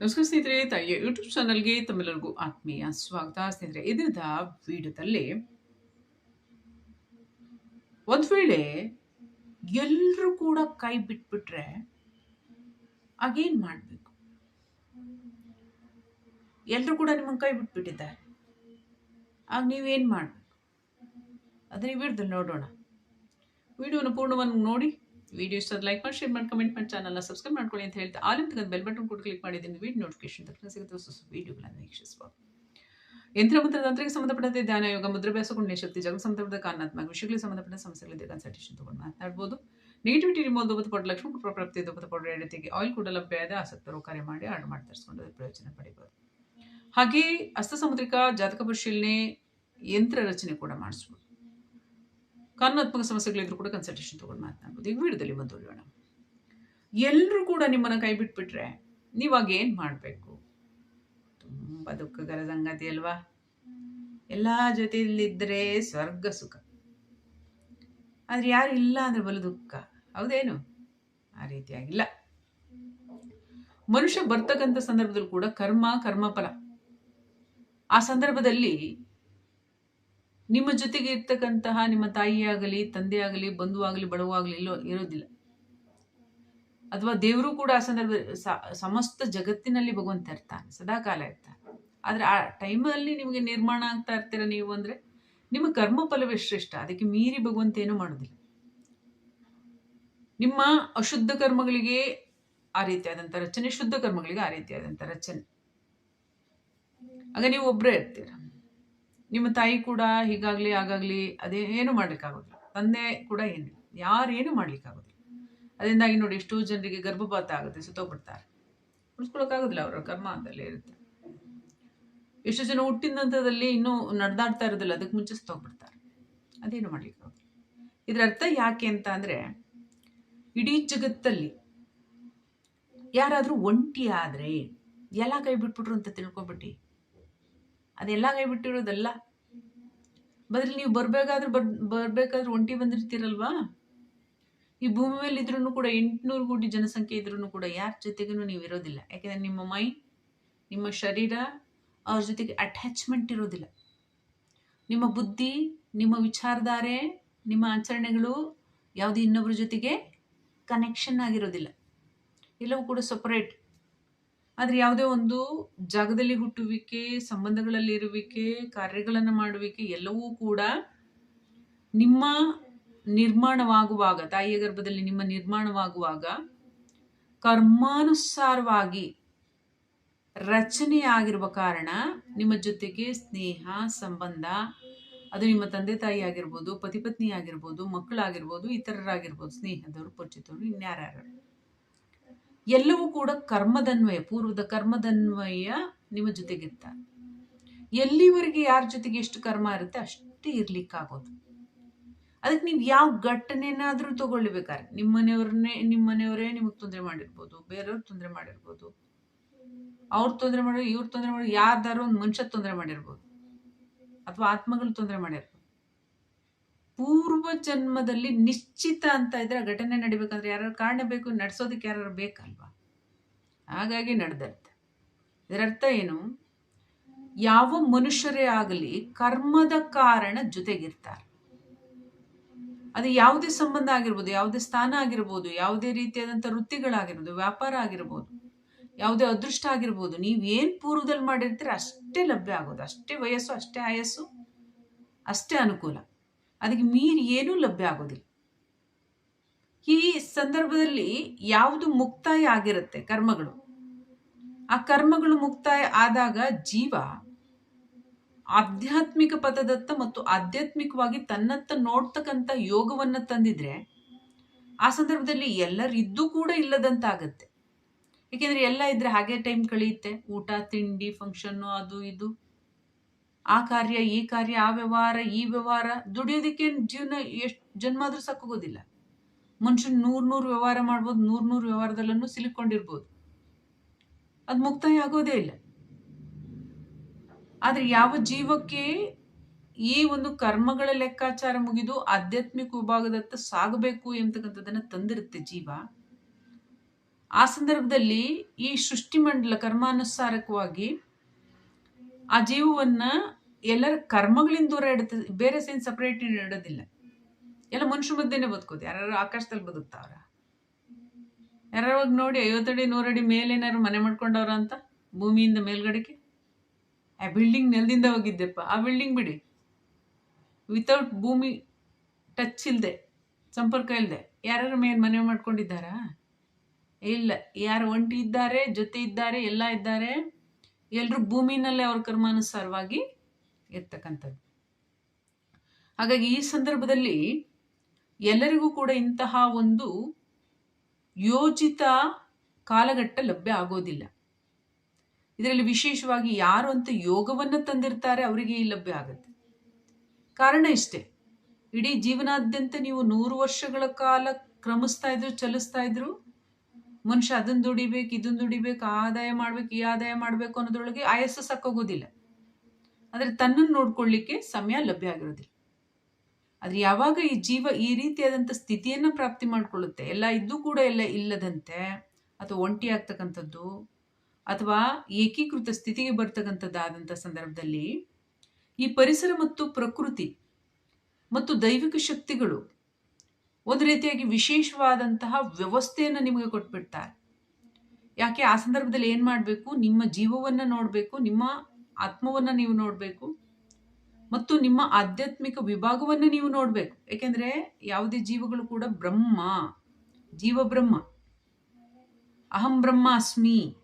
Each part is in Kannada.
ನಮಸ್ಕಾರ ಸ್ನೇಹಿತರೆ, ತಾಯಿಯ ಯೂಟ್ಯೂಬ್ ಚಾನಲ್ಗೆ ತಮ್ಮೆಲ್ಲರಿಗೂ ಆತ್ಮೀಯ ಸ್ವಾಗತ. ಸ್ನೇಹಿತರೆ, ಇದರದ ವಿಡಿಯೋದಲ್ಲಿ ಒಂದು ವೇಳೆ ಎಲ್ಲರೂ ಕೂಡ ಕೈ ಬಿಟ್ಬಿಟ್ರೆ ಆಗೇನು ಮಾಡಬೇಕು? ಎಲ್ಲರೂ ಕೂಡ ನಿಮ್ಮ ಕೈ ಬಿಟ್ಬಿಟ್ಟಿದ್ದಾರೆ. ಆಗ ನೀವೇನು ಮಾಡಬೇಕು? ಅದನ್ನ ಈ ನೋಡೋಣ. ವಿಡಿಯೋನ ಪೂರ್ಣವನ್ನು ನೋಡಿ ವಿಡಿಯೋ ಇಷ್ಟ ಲೈಕ್ ಮಾಡಿ ಶೇರ್ ಮಾಡಿ ಕಮೆಂಟ್ ಮಾಡಿ ಚಾನಲ್ನ ಸಬ್ಸ್ಕ್ರೈಬ್ ಮಾಡ್ಕೊಳ್ಳಿ ಅಂತ ಹೇಳ್ತಾ ಆಲಿಂದ ಬೆಲ್ ಬಟನ್ ಕೂಡ ಕ್ಲಿಕ್ ಮಾಡಿದ್ದೀನಿ. ವಿಡಿಯೋ ನೋಟಿಫಿಕೇಶನ್ ತಕ್ಷಣ ಸಿಗುತ್ತೆ ಹೊಸ ವಿಡಿಯೋಗಳನ್ನು ಯಂತ್ರ ಮತ್ತು ತಂತ್ರಕ್ಕೆ ಸಂಬಂಧಪಟ್ಟಂತೆ ಧ್ಯಾನ, ಯೋಗ ಮುದ್ರಾಭ್ಯಾಸ ಗುಣ ಶಕ್ತಿ ಜಗತ್ ಸಂಬಂಧಪಟ್ಟ ಕಾರಣಾತ್ಮಕ ವಿಷಯಗಳಿಗೆ ಸಂಬಂಧಪಟ್ಟ ಸಮಸ್ಯೆಗಳಿದೆ ಕನ್ಸಲ್ಟೇಷನ್ ತಗೊಂಡು ಮಾತನಾಡ್ಬೋದು ನೆಗೆಟಿವಿಟಿ ರಿಮೋಲ್ ದೊಬ್ಬತ್ತು ಪಡ, ಲಕ್ಷ್ಮಣ ಕೃಪಾ ಪ್ರಾಪ್ತಿ ಎಡತಿಗೆ ಆಯಿಲ್ ಕೂಡ ಲಭ್ಯ ಇದೆ. ಆಸಕ್ತರು ಕಾರ್ಯ ಮಾಡಿ ಆರ್ಡರ್ ಮಾಡಿ ತರಿಸ್ಕೊಂಡು ಪ್ರಯೋಜನ ಪಡಿಬೋದು. ಹಾಗೆ ಅಸ್ತಸಮುದ್ರಿಕ ಜಾತಕ ಪರಿಶೀಲನೆ, ಯಂತ್ರ ರಚನೆ ಕೂಡ ಮಾಡಿಸ್ಬೋದು. ಕಾನೂನಾತ್ಮಕ ಸಮಸ್ಯೆಗಳಿದ್ರು ಕೂಡ ಕನ್ಸಲ್ಟೇಷನ್ ತೊಗೊಂಡು ಮಾತನಾಡ್ಬೋದು. ಈಗ ವಿಡಿಯೋದಲ್ಲಿ ಮುಂದುವರಿಯೋಣ ಎಲ್ಲರೂ ಕೂಡ ನಿಮ್ಮನ್ನು ಕೈ ಬಿಟ್ಬಿಟ್ರೆ ನೀವಾಗ ಏನು ಮಾಡಬೇಕು? ತುಂಬ ದುಃಖಕರ ಸಂಗತಿ ಅಲ್ವಾ? ಎಲ್ಲ ಜೊತೆಯಲ್ಲಿದ್ದರೆ ಸ್ವರ್ಗ ಸುಖ. ಆದರೆ ಯಾರು ಇಲ್ಲ ಅಂದರೆ ಬಲು ದುಃಖ. ಹೌದೇನು? ಆ ರೀತಿಯಾಗಿಲ್ಲ ಮನುಷ್ಯ ಬರ್ತಕ್ಕಂಥ ಸಂದರ್ಭದಲ್ಲಿ ಕೂಡ ಕರ್ಮ, ಕರ್ಮಫಲ. ಆ ಸಂದರ್ಭದಲ್ಲಿ ನಿಮ್ಮ ಜೊತೆಗೆ ಇರ್ತಕ್ಕಂತಹ ನಿಮ್ಮ ತಾಯಿಯಾಗಲಿ, ತಂದೆಯಾಗಲಿ, ಬಂಧುವಾಗಲಿ ಬಡವಾಗಲಿ ಇಲ್ಲೋ ಇರೋದಿಲ್ಲ. ಅಥವಾ ದೇವರು ಕೂಡ ಆ ಸಂದರ್ಭ ಸಮಸ್ತ ಜಗತ್ತಿನಲ್ಲಿ ಭಗವಂತ ಇರ್ತಾನೆ, ಸದಾಕಾಲ ಇರ್ತಾನೆ. ಆದರೆ ಆ ಟೈಮಲ್ಲಿ ನಿಮಗೆ ನಿರ್ಮಾಣ ಆಗ್ತಾ ಇರ್ತೀರ ನೀವು ಅಂದರೆ ನಿಮ್ಮ ಕರ್ಮ ಫಲವೇ ಶ್ರೇಷ್ಠ. ಅದಕ್ಕೆ ಮೀರಿ ಭಗವಂತ ಏನು ಮಾಡೋದಿಲ್ಲ. ನಿಮ್ಮ ಅಶುದ್ಧ ಕರ್ಮಗಳಿಗೆ ಆ ರೀತಿಯಾದಂಥ ರಚನೆ, ಶುದ್ಧ ಕರ್ಮಗಳಿಗೆ ಆ ರೀತಿಯಾದಂಥ ರಚನೆ. ಆಗ ನೀವು ಒಬ್ಬರೇ ಇರ್ತೀರ? ನಿಮ್ಮ ತಾಯಿ ಕೂಡ ಹೀಗಾಗಲಿ ಆಗಾಗಲಿ ಅದೇ ಏನು ಮಾಡ್ಲಿಕ್ಕಾಗೋದಿಲ್ಲ. ತಂದೆ ಕೂಡ ಏನು ಯಾರೇನು ಮಾಡ್ಲಿಕ್ಕಾಗೋದಿಲ್ಲ. ಅದರಿಂದಾಗಿ ನೋಡಿ ಎಷ್ಟೋ ಜನರಿಗೆ ಗರ್ಭಪಾತ ಆಗುತ್ತೆ, ಸುತ್ತೋಗ್ಬಿಡ್ತಾರೆ. ಉಳಿಸ್ಕೊಳಕ್ಕಾಗೋದಿಲ್ಲ ಅವರ ಕರ್ಮ ಅಂತಲ್ಲೇ ಇರುತ್ತೆ. ಎಷ್ಟು ಜನ ಹುಟ್ಟಿದ ನಂತರದಲ್ಲಿ ಇನ್ನೂ ನಡೆದಾಡ್ತಾ ಇರೋದಿಲ್ಲ, ಅದಕ್ಕೆ ಮುಂಚೆ ಸುತ್ತೋಗ್ಬಿಡ್ತಾರೆ. ಅದೇನು ಮಾಡಲಿಕ್ಕಾಗೋದಿಲ್ಲ. ಇದರ ಅರ್ಥ ಯಾಕೆ ಅಂತ ಅಂದರೆ, ಇಡೀ ಜಗತ್ತಲ್ಲಿ ಯಾರಾದರೂ ಒಂಟಿ ಆದರೆ ಎಲ್ಲ ಕೈ ಬಿಟ್ಬಿಟ್ರು ಅಂತ ತಿಳ್ಕೊಬಿಟ್ಟು ಅದೆಲ್ಲ ಕೈ ಬಿಟ್ಟಿರೋದಲ್ಲ. ಬದಲು ನೀವು ಬರಬೇಕಾದ್ರೆ ಬರ್, ಬರಬೇಕಾದ್ರೆ ಒಂಟಿ ಬಂದಿರ್ತೀರಲ್ವಾ? ಈ ಭೂಮಿ ಮೇಲೆ ಇದ್ರೂ ಕೂಡ ಎಂಟುನೂರು ಕೋಟಿ ಜನಸಂಖ್ಯೆ ಇದ್ರೂ ಕೂಡ ಯಾರ ಜೊತೆಗೂ ನೀವು ಇರೋದಿಲ್ಲ. ಯಾಕೆಂದರೆ ನಿಮ್ಮ ಮೈಂಡ್ ನಿಮ್ಮ ಶರೀರ ಅವ್ರ ಜೊತೆಗೆ ಅಟ್ಯಾಚ್ಮೆಂಟ್ ಇರೋದಿಲ್ಲ. ನಿಮ್ಮ ಬುದ್ಧಿ, ನಿಮ್ಮ ವಿಚಾರಧಾರೆ, ನಿಮ್ಮ ಆಚರಣೆಗಳು ಯಾವುದೇ ಇನ್ನೊಬ್ಬರ ಜೊತೆಗೆ ಕನೆಕ್ಷನ್ ಆಗಿರೋದಿಲ್ಲ. ಎಲ್ಲವೂ ಕೂಡ ಸಪರೇಟ್ ಆದರೆ ಯಾವುದೇ ಒಂದು ಜಾಗದಲ್ಲಿ ಹುಟ್ಟುವಿಕೆ ಸಂಬಂಧಗಳಲ್ಲಿ ಇರುವಿಕೆ ಕಾರ್ಯಗಳನ್ನು ಮಾಡುವಿಕೆ ಎಲ್ಲವೂ ಕೂಡ ನಿಮ್ಮ ನಿರ್ಮಾಣವಾಗುವಾಗ, ತಾಯಿಯ ಗರ್ಭದಲ್ಲಿ ನಿಮ್ಮ ನಿರ್ಮಾಣವಾಗುವಾಗ ಕರ್ಮಾನುಸಾರವಾಗಿ ರಚನೆಯಾಗಿರುವ ಕಾರಣ ನಿಮ್ಮ ಜೊತೆಗೆ ಸ್ನೇಹ, ಸಂಬಂಧ, ಅದು ನಿಮ್ಮ ತಂದೆ ತಾಯಿ ಆಗಿರ್ಬೋದು, ಪತಿ ಪತ್ನಿ ಆಗಿರ್ಬೋದು, ಮಕ್ಕಳಾಗಿರ್ಬೋದು, ಇತರರಾಗಿರ್ಬೋದು, ಸ್ನೇಹದವರು, ಪರಿಚಿತರು, ಇನ್ಯಾರ್ಯಾರು. ಎಲ್ಲವೂ ಕೂಡ ಕರ್ಮದನ್ವಯ, ಪೂರ್ವದ ಕರ್ಮದನ್ವಯ ನಿಮ್ಮ ಜೊತೆಗಿತ್ತ ಎಲ್ಲಿವರೆಗೆ ಯಾರ ಜೊತೆಗೆ ಎಷ್ಟು ಕರ್ಮ ಇರುತ್ತೆ ಅಷ್ಟೇ ಇರ್ಲಿಕ್ಕಾಗೋದು. ಅದಕ್ಕೆ ನೀವು ಯಾವ ಘಟನೆನಾದರೂ ತಗೊಳ್ಬೇಕಾದ್ರೆ, ನಿಮ್ಮ ಮನೆಯವರೇ ನಿಮಗೆ ತೊಂದರೆ ಮಾಡಿರ್ಬೋದು, ಬೇರೆಯವ್ರು ತೊಂದರೆ ಮಾಡಿರ್ಬೋದು, ಅವ್ರು ತೊಂದರೆ ಮಾಡಿ ಇವ್ರು ತೊಂದರೆ ಮಾಡಿ ಯಾರ್ದಾರು ಒಂದು ಮನುಷ್ಯ ತೊಂದರೆ ಮಾಡಿರ್ಬೋದು, ಅಥವಾ ಆತ್ಮಗಳು ತೊಂದರೆ ಮಾಡಿರ್ಬೋದು. ಪೂರ್ವ ಜನ್ಮದಲ್ಲಿ ನಿಶ್ಚಿತ ಅಂತ ಇದ್ರೆ ಘಟನೆ ನಡಿಬೇಕಂದ್ರೆ ಯಾರು ಕಾರಣ ಬೇಕು, ನಡೆಸೋದಕ್ಕೆ ಯಾರು ಬೇಕಲ್ವಾ? ಹಾಗಾಗಿ ನಡೆದಿರುತ್ತೆ ಇದರರ್ಥ ಏನು? ಯಾವ ಮನುಷ್ಯರೇ ಆಗಲಿ ಕರ್ಮದ ಕಾರಣ ಜೊತೆಗಿರ್ತಾರೆ. ಅದು ಯಾವುದೇ ಸಂಬಂಧ ಆಗಿರ್ಬೋದು, ಯಾವುದೇ ಸ್ಥಾನ ಆಗಿರ್ಬೋದು, ಯಾವುದೇ ರೀತಿಯಾದಂಥ ವೃತ್ತಿಗಳಾಗಿರ್ಬೋದು, ವ್ಯಾಪಾರ ಆಗಿರ್ಬೋದು, ಯಾವುದೇ ಅದೃಷ್ಟ ಆಗಿರ್ಬೋದು, ನೀವೇನು ಪೂರ್ವದಲ್ಲಿ ಮಾಡಿರ್ತೀರ ಅಷ್ಟೇ ಲಭ್ಯ ಆಗೋದು, ಅಷ್ಟೇ ವಯಸ್ಸು, ಅಷ್ಟೇ ಆಯಸ್ಸು, ಅಷ್ಟೇ ಅನುಕೂಲ. ಅದಕ್ಕೆ ಮೀರಿ ಏನೂ ಲಭ್ಯ ಆಗೋದಿಲ್ಲ. ಈ ಸಂದರ್ಭದಲ್ಲಿ ಯಾವುದು ಮುಕ್ತಾಯ ಆಗಿರುತ್ತೆ ಕರ್ಮಗಳು? ಆ ಕರ್ಮಗಳು ಮುಕ್ತಾಯ ಆದಾಗ ಜೀವ ಆಧ್ಯಾತ್ಮಿಕ ಪದದತ್ತ ಮತ್ತು ಆಧ್ಯಾತ್ಮಿಕವಾಗಿ ತನ್ನತ್ತ ನೋಡ್ತಕ್ಕಂಥ ಯೋಗವನ್ನು ತಂದಿದ್ರೆ ಆ ಸಂದರ್ಭದಲ್ಲಿ ಎಲ್ಲರಿದ್ದು ಕೂಡ ಇಲ್ಲದಂತಾಗತ್ತೆ. ಏಕೆಂದರೆ ಎಲ್ಲ ಇದ್ರೆ ಹಾಗೆ ಟೈಮ್ ಕಳೆಯುತ್ತೆ. ಊಟ, ತಿಂಡಿ ಫಂಕ್ಷನ್ನು ಅದು, ಇದು. ಆ ಕಾರ್ಯ, ಈ ಕಾರ್ಯ, ಆ ವ್ಯವಹಾರ, ಈ ವ್ಯವಹಾರ ದುಡಿಯೋದಕ್ಕೆ ಜೀವನ ಎಷ್ಟು ಜನ್ಮ ಆದರೂ ಸಾಕೋಗೋದಿಲ್ಲ. ಮನುಷ್ಯನ್ ನೂರು ನೂರು ವ್ಯವಹಾರ ಮಾಡ್ಬೋದು, ನೂರು ನೂರು ವ್ಯವಹಾರದಲ್ಲೂ ಸಿಲುಕೊಂಡಿರ್ಬೋದು ಅದು ಮುಕ್ತಾಯ ಆಗೋದೇ ಇಲ್ಲ. ಆದರೆ ಯಾವ ಜೀವಕ್ಕೆ ಈ ಒಂದು ಕರ್ಮಗಳ ಲೆಕ್ಕಾಚಾರ ಮುಗಿದು ಆಧ್ಯಾತ್ಮಿಕ ವಿಭಾಗದತ್ತ ಸಾಗಬೇಕು ಎಂತಕ್ಕಂಥದ್ದನ್ನ ತಂದಿರುತ್ತೆ ಜೀವ. ಆ ಸಂದರ್ಭದಲ್ಲಿ ಈ ಸೃಷ್ಟಿ ಮಂಡಲ ಕರ್ಮಾನುಸಾರಕವಾಗಿ ಆ ಜೀವವನ್ನ ಎಲ್ಲರ ಕರ್ಮಗಳಿಂದ ದೂರ ಇಡುತ್ತೆ, ಬೇರೆ ಸೇನ್ ಸಪ್ರೇಟ್ ಇಡೋದಿಲ್ಲ. ಎಲ್ಲ ಮನುಷ್ಯ ಮಧ್ಯೆನೇ ಬದುಕೋದು ಯಾರು ಆಕಾಶದಲ್ಲಿ ಬದುಕ್ತಾವ್ರ? ಯಾರು ನೋಡಿ ಐವತ್ತಡಿ ನೂರಡಿ ಮೇಲೆ ಏನಾದ್ರು ಮನೆ ಮಾಡ್ಕೊಂಡವ್ರ ಅಂತ, ಭೂಮಿಯಿಂದ ಮೇಲ್ಗಡೆಗೆ? ಆ ಬಿಲ್ಡಿಂಗ್ ನೆಲದಿಂದ ಹೋಗಿದ್ದೆಪ್ಪ, ಆ ಬಿಲ್ಡಿಂಗ್ ಬಿಡಿ. ವಿತೌಟ್ ಭೂಮಿ ಟಚ್ ಇಲ್ಲದೆ ಸಂಪರ್ಕ ಇಲ್ಲದೆ ಯಾರು ಮೇಲೆ ಮನೆ ಮಾಡ್ಕೊಂಡಿದ್ದಾರಾ? ಇಲ್ಲ, ಯಾರು ಒಂಟಿ ಇದ್ದಾರೆ, ಜೊತೆ ಇದ್ದಾರೆ, ಎಲ್ಲ ಇದ್ದಾರೆ ಎಲ್ಲರೂ ಭೂಮಿನಲ್ಲೇ ಅವ್ರ ಕರ್ಮಾನುಸಾರವಾಗಿ ಇರ್ತಕ್ಕಂಥದ್ದು ಹಾಗಾಗಿ ಈ ಸಂದರ್ಭದಲ್ಲಿ ಎಲ್ಲರಿಗೂ ಕೂಡ ಇಂತಹ ಒಂದು ಯೋಜಿತ ಕಾಲಘಟ್ಟ ಲಭ್ಯ ಆಗೋದಿಲ್ಲ. ಇದರಲ್ಲಿ ವಿಶೇಷವಾಗಿ ಯಾರು ಅಂತ ಯೋಗವನ್ನು ತಂದಿರ್ತಾರೆ ಅವರಿಗೆ ಈ ಲಭ್ಯ ಆಗುತ್ತೆ. ಕಾರಣ ಇಷ್ಟೇ. ಇಡೀ ಜೀವನಾದ್ಯಂತ ನೀವು ನೂರು ವರ್ಷಗಳ ಕಾಲ ಕ್ರಮಿಸ್ತಾ ಇದ್ರು, ಚಲಿಸ್ತಾ ಇದ್ರು, ಮನುಷ್ಯ ಅದನ್ನು ದುಡಿಬೇಕು ಇದನ್ನು ದುಡಿಬೇಕು ಆದಾಯ ಮಾಡ್ಬೇಕು, ಈ ಆದಾಯ ಮಾಡ್ಬೇಕು ಅನ್ನೋದ್ರೊಳಗೆ ಆಯಸ್ಸು ಸಾಕೋಗೋದಿಲ್ಲ ಆದರೆ ತನ್ನನ್ನು ನೋಡ್ಕೊಳ್ಳಿಕ್ಕೆ ಸಮಯ ಲಭ್ಯ ಆಗಿರೋದಿಲ್ಲ. ಆದರೆ ಯಾವಾಗ ಈ ಜೀವ ಈ ರೀತಿಯಾದಂಥ ಸ್ಥಿತಿಯನ್ನು ಪ್ರಾಪ್ತಿ ಮಾಡಿಕೊಳ್ಳುತ್ತೆ, ಎಲ್ಲ ಇದ್ದು ಕೂಡ ಎಲ್ಲ ಇಲ್ಲದಂತೆ, ಅಥವಾ ಒಂಟಿ ಆಗ್ತಕ್ಕಂಥದ್ದು, ಅಥವಾ ಏಕೀಕೃತ ಸ್ಥಿತಿಗೆ ಬರ್ತಕ್ಕಂಥದ್ದಾದಂಥ ಸಂದರ್ಭದಲ್ಲಿ ಈ ಪರಿಸರ ಮತ್ತು ಪ್ರಕೃತಿ ಮತ್ತು ದೈವಿಕ ಶಕ್ತಿಗಳು ಒಂದು ರೀತಿಯಾಗಿ ವಿಶೇಷವಾದಂತಹ ವ್ಯವಸ್ಥೆಯನ್ನು ನಿಮಗೆ ಕೊಟ್ಬಿಡ್ತಾರೆ. ಯಾಕೆ ಆ ಸಂದರ್ಭದಲ್ಲಿ ಏನು ಮಾಡಬೇಕು? ನಿಮ್ಮ ಜೀವವನ್ನು ನೋಡಬೇಕು, ನಿಮ್ಮ ಆತ್ಮವನ್ನು ನೀವು ನೋಡಬೇಕು ಮತ್ತು ನಿಮ್ಮ ಆಧ್ಯಾತ್ಮಿಕ ವಿಭಾಗವನ್ನು ನೀವು ನೋಡಬೇಕು. ಏಕೆಂದರೆ ಯಾವುದೇ ಜೀವಗಳು ಕೂಡ ಬ್ರಹ್ಮ, ಜೀವ ಬ್ರಹ್ಮ. ಅಹಂ ಬ್ರಹ್ಮ ಅಸ್ಮಿ.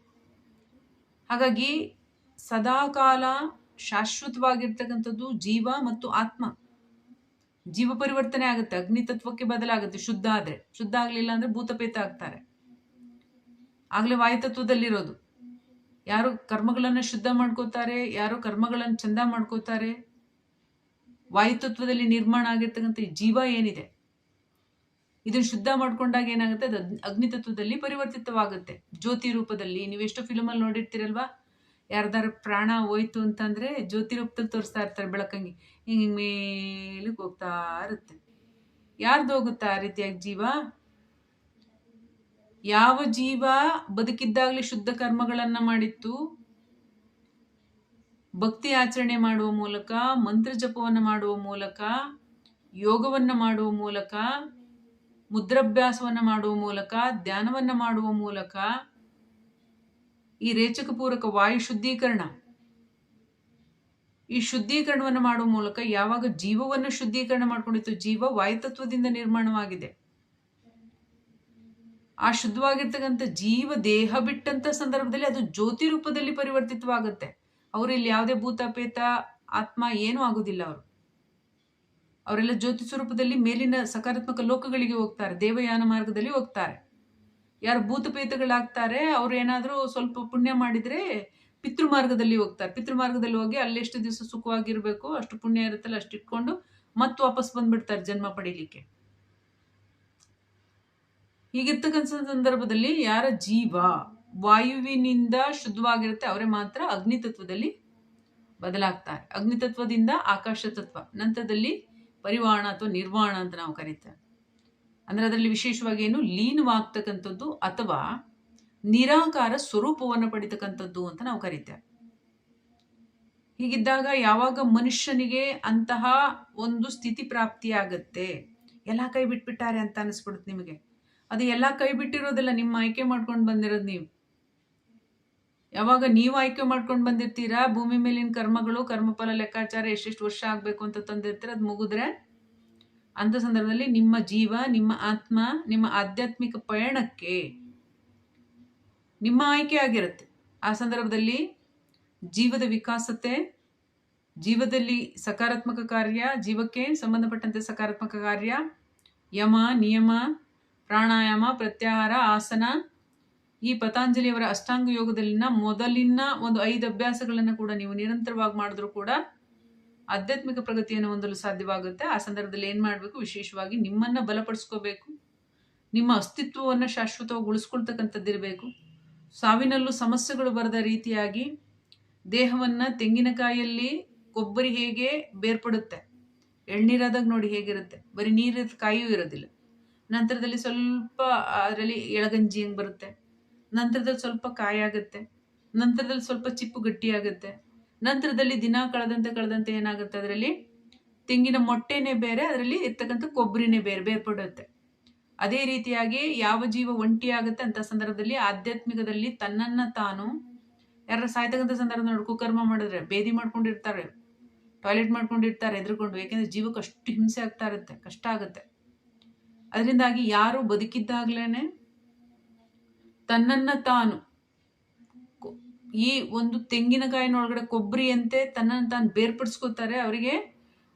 ಹಾಗಾಗಿ ಸದಾಕಾಲ ಶಾಶ್ವತವಾಗಿರ್ತಕ್ಕಂಥದ್ದು ಜೀವ ಮತ್ತು ಆತ್ಮ. ಜೀವ ಪರಿವರ್ತನೆ ಆಗುತ್ತೆ, ಅಗ್ನಿ ತತ್ವಕ್ಕೆ ಬದಲಾಗುತ್ತೆ, ಶುದ್ಧ ಆದ್ರೆ. ಶುದ್ಧ ಆಗಲಿಲ್ಲ ಅಂದ್ರೆ ಭೂತಪೇತ ಆಗ್ತಾರೆ. ಆಗ್ಲೇ ವಾಯುತತ್ವದಲ್ಲಿರೋದು ಯಾರು ಕರ್ಮಗಳನ್ನು ಶುದ್ಧ ಮಾಡ್ಕೋತಾರೆ, ಯಾರು ಕರ್ಮಗಳನ್ನು ಚಂದ ಮಾಡ್ಕೋತಾರೆ? ವಾಯುತತ್ವದಲ್ಲಿ ನಿರ್ಮಾಣ ಆಗಿರ್ತಕ್ಕಂಥ ಜೀವ ಏನಿದೆ? ಇದನ್ನು ಶುದ್ಧ ಮಾಡ್ಕೊಂಡಾಗ ಏನಾಗುತ್ತೆ? ಅದು ಅಗ್ನಿ ತತ್ವದಲ್ಲಿ ಪರಿವರ್ತಿತವಾಗುತ್ತೆ. ಜ್ಯೋತಿ ರೂಪದಲ್ಲಿ. ನೀವೆಷ್ಟು ಫಿಲಮಲ್ಲಿ ನೋಡಿರ್ತೀರಲ್ವಾ? ಯಾರ್ದಾರು ಪ್ರಾಣ ಹೋಯ್ತು ಅಂತಂದರೆ ಜ್ಯೋತಿ ರೂಪದಲ್ಲಿ ತೋರಿಸ್ತಾ ಇರ್ತಾರೆ ಬೆಳಕಂಗಿ. ಹಿಂಗೆ ಮೇಲಕ್ಕೆ ಹೋಗ್ತಾ ಇರುತ್ತೆ. ಯಾರ್ದು ಹೋಗುತ್ತಾ ಆ ರೀತಿಯಾಗಿ ಜೀವ? ಯಾವ ಜೀವ ಬದುಕಿದ್ದಾಗಲೇ ಶುದ್ಧ ಕರ್ಮಗಳನ್ನು ಮಾಡಿತ್ತು? ಭಕ್ತಿ ಆಚರಣೆ ಮಾಡುವ ಮೂಲಕ, ಮಂತ್ರ ಜಪವನ್ನು ಮಾಡುವ ಮೂಲಕ, ಯೋಗವನ್ನು ಮಾಡುವ ಮೂಲಕ, ಮುದ್ರಾಭ್ಯಾಸವನ್ನು ಮಾಡುವ ಮೂಲಕ, ಧ್ಯಾನವನ್ನು ಮಾಡುವ ಮೂಲಕ, ಈ ರೇಚಕ ಪೂರಕ ವಾಯು ಶುದ್ಧೀಕರಣ. ಈ ಶುದ್ಧೀಕರಣವನ್ನು ಮಾಡುವ ಮೂಲಕ ಯಾವಾಗ ಜೀವವನ್ನು ಶುದ್ಧೀಕರಣ ಮಾಡಿಕೊಂಡಿತ್ತು? ಜೀವ ವಾಯುತತ್ವದಿಂದ ನಿರ್ಮಾಣವಾಗಿದೆ. ಆ ಶುದ್ಧವಾಗಿರ್ತಕ್ಕಂಥ ಜೀವ ದೇಹ ಬಿಟ್ಟಂತ ಸಂದರ್ಭದಲ್ಲಿ ಅದು ಜ್ಯೋತಿ ರೂಪದಲ್ಲಿ ಪರಿವರ್ತಿತವಾಗುತ್ತೆ. ಅವರು ಇಲ್ಲಿ ಯಾವುದೇ ಭೂತ ಪೇತ ಆತ್ಮ ಏನೂ ಆಗೋದಿಲ್ಲ ಅವರು. ಅವರೆಲ್ಲ ಜ್ಯೋತಿ ಸ್ವರೂಪದಲ್ಲಿ ಮೇಲಿನ ಸಕಾರಾತ್ಮಕ ಲೋಕಗಳಿಗೆ ಹೋಗ್ತಾರೆ, ದೇವಯಾನ ಮಾರ್ಗದಲ್ಲಿ ಹೋಗ್ತಾರೆ. ಯಾರು ಭೂತಪೇತಗಳಾಗ್ತಾರೆ, ಅವ್ರು ಏನಾದರೂ ಸ್ವಲ್ಪ ಪುಣ್ಯ ಮಾಡಿದರೆ ಪಿತೃ ಮಾರ್ಗದಲ್ಲಿ ಹೋಗ್ತಾರೆ. ಪಿತೃ ಮಾರ್ಗದಲ್ಲಿ ಹೋಗಿ ಅಲ್ಲೆಷ್ಟು ದಿವಸ ಸುಖವಾಗಿರಬೇಕು ಅಷ್ಟು ಪುಣ್ಯ ಇರುತ್ತಲ್ಲ ಅಷ್ಟು ಇಟ್ಕೊಂಡು ಮತ್ತೆ ವಾಪಸ್ ಬಂದ್ಬಿಡ್ತಾರೆ ಜನ್ಮ ಪಡೀಲಿಕ್ಕೆ. ಹೀಗಿರ್ತಕ್ಕಂಥ ಸಂದರ್ಭದಲ್ಲಿ ಯಾರ ಜೀವ ವಾಯುವಿನಿಂದ ಶುದ್ಧವಾಗಿರುತ್ತೆ, ಅವರೇ ಮಾತ್ರ ಅಗ್ನಿ ತತ್ವದಲ್ಲಿ ಬದಲಾಗ್ತಾರೆ. ಅಗ್ನಿ ತತ್ವದಿಂದ ಆಕಾಶ ತತ್ವ, ನಂತರದಲ್ಲಿ ಪರಿವಾಣ ಅಥವಾ ನಿರ್ವಾಣ ಅಂತ ನಾವು ಕರೀತೇವೆ. ಅಂದರೆ ಅದರಲ್ಲಿ ವಿಶೇಷವಾಗಿ ಏನು? ಲೀನವಾಗ್ತಕ್ಕಂಥದ್ದು ಅಥವಾ ನಿರಾಕಾರ ಸ್ವರೂಪವನ್ನು ಪಡಿತಕ್ಕಂಥದ್ದು ಅಂತ ನಾವು ಕರಿತೇವೆ. ಹೀಗಿದ್ದಾಗ ಯಾವಾಗ ಮನುಷ್ಯನಿಗೆ ಅಂತಹ ಒಂದು ಸ್ಥಿತಿ ಪ್ರಾಪ್ತಿಯಾಗತ್ತೆ? ಎಲ್ಲ ಕೈ ಬಿಟ್ಬಿಟ್ಟಾರೆ ಅಂತ ಅನಿಸ್ಬಿಡುತ್ತೆ ನಿಮಗೆ. ಅದು ಎಲ್ಲ ಕೈ ಬಿಟ್ಟಿರೋದಿಲ್ಲ, ನಿಮ್ಮ ಆಯ್ಕೆ ಮಾಡ್ಕೊಂಡು ಬಂದಿರೋದು ನೀವು. ಯಾವಾಗ ನೀವು ಆಯ್ಕೆ ಮಾಡ್ಕೊಂಡು ಬಂದಿರ್ತೀರಾ? ಭೂಮಿ ಮೇಲಿನ ಕರ್ಮಗಳು, ಕರ್ಮಫಲ, ಲೆಕ್ಕಾಚಾರ ಎಷ್ಟೆಷ್ಟು ವರ್ಷ ಆಗಬೇಕು ಅಂತ ತಂದಿರ್ತೀರ? ಅದು ಮುಗಿದ್ರೆ ಅಂಥ ಸಂದರ್ಭದಲ್ಲಿ ನಿಮ್ಮ ಜೀವ, ನಿಮ್ಮ ಆತ್ಮ, ನಿಮ್ಮ ಆಧ್ಯಾತ್ಮಿಕ ಪಯಣಕ್ಕೆ ನಿಮ್ಮ ಆಯ್ಕೆ ಆಗಿರುತ್ತೆ. ಆ ಸಂದರ್ಭದಲ್ಲಿ ಜೀವದ ವಿಕಾಸತೆ, ಜೀವದಲ್ಲಿ ಸಕಾರಾತ್ಮಕ ಕಾರ್ಯ, ಜೀವಕ್ಕೆ ಸಂಬಂಧಪಟ್ಟಂತೆ ಸಕಾರಾತ್ಮಕ ಕಾರ್ಯ, ಯಮ, ನಿಯಮ ಪ್ರಾಣಾಯಾಮ, ಪ್ರತ್ಯಾಹಾರ, ಆಸನ. ಈ ಪತಾಂಜಲಿಯವರ ಅಷ್ಟಾಂಗ ಯೋಗದಲ್ಲಿನ ಮೊದಲಿನ ಒಂದು ಐದು ಅಭ್ಯಾಸಗಳನ್ನು ಕೂಡ ನೀವು ನಿರಂತರವಾಗಿ ಮಾಡಿದ್ರೂ ಕೂಡ ಆಧ್ಯಾತ್ಮಿಕ ಪ್ರಗತಿಯನ್ನು ಹೊಂದಲು ಸಾಧ್ಯವಾಗುತ್ತೆ. ಆ ಸಂದರ್ಭದಲ್ಲಿ ಏನು ಮಾಡಬೇಕು? ವಿಶೇಷವಾಗಿ ನಿಮ್ಮನ್ನು ಬಲಪಡಿಸ್ಕೋಬೇಕು. ನಿಮ್ಮ ಅಸ್ತಿತ್ವವನ್ನು ಶಾಶ್ವತವಾಗಿ ಉಳಿಸ್ಕೊಳ್ತಕ್ಕಂಥದ್ದಿರಬೇಕು ಸಾವಿನಲ್ಲೂ ಸಮಸ್ಯೆಗಳು ಬರದ ರೀತಿಯಾಗಿ ದೇಹವನ್ನು ತೆಂಗಿನಕಾಯಲ್ಲಿ ಕೊಬ್ಬರಿ ಹೇಗೆ ಬೇರ್ಪಡುತ್ತೆ? ಎಳ್ನೀರಾದಾಗ ನೋಡಿ ಹೇಗಿರುತ್ತೆ. ಬರೀ ನೀರಿದ ಕಾಯೂ ಇರೋದಿಲ್ಲ. ನಂತರದಲ್ಲಿ ಸ್ವಲ್ಪ ಅದರಲ್ಲಿ ಎಳಗಂಜಿ ಹಂಗೆ ಬರುತ್ತೆ? ನಂತರದಲ್ಲಿ ಸ್ವಲ್ಪ ಕಾಯಾಗುತ್ತೆ ನಂತರದಲ್ಲಿ ಸ್ವಲ್ಪ ಚಿಪ್ಪು ಗಟ್ಟಿಯಾಗುತ್ತೆ ನಂತರದಲ್ಲಿ ದಿನ ಕಳೆದಂತೆ ಕಳೆದಂತೆ ಏನಾಗುತ್ತೆ ಅದರಲ್ಲಿ? ತೆಂಗಿನ ಮೊಟ್ಟೆನೇ ಬೇರೆ, ಅದರಲ್ಲಿ ಇರ್ತಕ್ಕಂಥ ಕೊಬ್ಬರಿನೇ ಬೇರೆ, ಬೇರ್ಪಡುತ್ತೆ. ಅದೇ ರೀತಿಯಾಗಿ ಯಾವ ಜೀವ ಒಂಟಿ ಆಗುತ್ತೆ ಅಂತ ಸಂದರ್ಭದಲ್ಲಿ ಆಧ್ಯಾತ್ಮಿಕದಲ್ಲಿ ತನ್ನನ್ನ ತಾನು ಯಾರ ಸಾಯ್ತಕ್ಕಂಥ ಸಂದರ್ಭ ನೋಡಿ, ಕುಕರ್ಮ ಮಾಡಿದ್ರೆ ಬೇದಿ ಮಾಡ್ಕೊಂಡಿರ್ತಾರೆ, ಟಾಯ್ಲೆಟ್ ಮಾಡ್ಕೊಂಡಿರ್ತಾರೆ ಎದುರುಕೊಂಡು ಯಾಕೆಂದ್ರೆ ಜೀವಕ್ಕೆ ಅಷ್ಟು ಹಿಂಸೆ ಆಗ್ತಾ ಇರುತ್ತೆ, ಕಷ್ಟ ಆಗುತ್ತೆ. ಅದರಿಂದಾಗಿ ಯಾರು ಬದುಕಿದ್ದಾಗಲೇ ತನ್ನನ್ನ ತಾನು ಈ ಒಂದು ತೆಂಗಿನಕಾಯಿನೊಳಗಡೆ ಕೊಬ್ಬರಿಯಂತೆ ತನ್ನನ್ನು ತಾನು ಬೇರ್ಪಡಿಸ್ಕೋತಾರೆ ಅವರಿಗೆ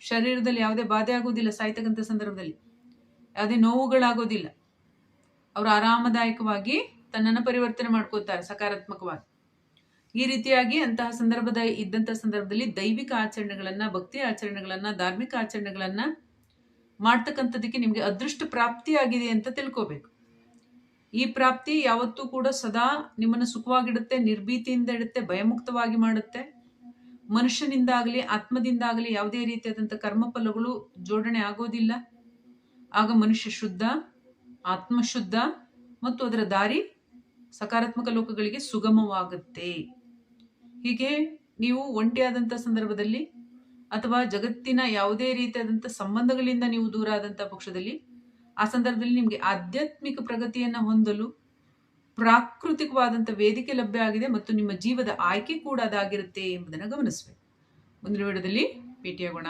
ಶರೀರದಲ್ಲಿ ಯಾವುದೇ ಬಾಧೆ ಆಗೋದಿಲ್ಲ ಸಾಯ್ತಕ್ಕಂಥ ಸಂದರ್ಭದಲ್ಲಿ. ಯಾವುದೇ ನೋವುಗಳಾಗೋದಿಲ್ಲ. ಅವರು ಆರಾಮದಾಯಕವಾಗಿ ತನ್ನನ್ನು ಪರಿವರ್ತನೆ ಮಾಡ್ಕೋತಾರೆ ಸಕಾರಾತ್ಮಕವಾಗಿ. ಈ ರೀತಿಯಾಗಿ ಅಂತಹ ಸಂದರ್ಭದ ಇದ್ದಂಥ ಸಂದರ್ಭದಲ್ಲಿ ದೈವಿಕ ಆಚರಣೆಗಳನ್ನು, ಭಕ್ತಿ ಆಚರಣೆಗಳನ್ನು, ಧಾರ್ಮಿಕ ಆಚರಣೆಗಳನ್ನ ಮಾಡ್ತಕ್ಕಂಥದ್ದಕ್ಕೆ ನಿಮಗೆ ಅದೃಷ್ಟ ಪ್ರಾಪ್ತಿಯಾಗಿದೆ ಅಂತ ತಿಳ್ಕೋಬೇಕು. ಈ ಪ್ರಾಪ್ತಿ ಯಾವತ್ತೂ ಕೂಡ ಸದಾ ನಿಮ್ಮನ್ನು ಸುಖವಾಗಿಡುತ್ತೆ, ನಿರ್ಭೀತಿಯಿಂದ ಇಡುತ್ತೆ, ಭಯಮುಕ್ತವಾಗಿ ಮಾಡುತ್ತೆ. ಮನುಷ್ಯನಿಂದಾಗಲಿ, ಆತ್ಮದಿಂದಾಗಲಿ ಯಾವುದೇ ರೀತಿಯಾದಂಥ ಕರ್ಮಫಲಗಳು ಜೋಡಣೆ ಆಗೋದಿಲ್ಲ. ಆಗ ಮನುಷ್ಯ ಶುದ್ಧ, ಆತ್ಮಶುದ್ಧ ಮತ್ತು ಅದರ ದಾರಿ ಸಕಾರಾತ್ಮಕ ಲೋಕಗಳಿಗೆ ಸುಗಮವಾಗುತ್ತೆ. ಹೀಗೆ ನೀವು ಒಂಟಿಯಾದಂಥ ಸಂದರ್ಭದಲ್ಲಿ ಅಥವಾ ಜಗತ್ತಿನ ಯಾವುದೇ ರೀತಿಯಾದಂಥ ಸಂಬಂಧಗಳಿಂದ ನೀವು ದೂರ ಆದಂಥ ಪಕ್ಷದಲ್ಲಿ, ಆ ಸಂದರ್ಭದಲ್ಲಿ ನಿಮಗೆ ಆಧ್ಯಾತ್ಮಿಕ ಪ್ರಗತಿಯನ್ನು ಹೊಂದಲು ಪ್ರಾಕೃತಿಕವಾದಂಥ ವೇದಿಕೆ ಲಭ್ಯ ಆಗಿದೆ ಮತ್ತು ನಿಮ್ಮ ಜೀವದ ಆಯ್ಕೆ ಕೂಡ ಅದಾಗಿರುತ್ತೆ ಎಂಬುದನ್ನು ಗಮನಿಸಬೇಕು. ಮುಂದಿನ ವಿಡಿಯೋದಲ್ಲಿ ಭೇಟಿಯಾಗೋಣ.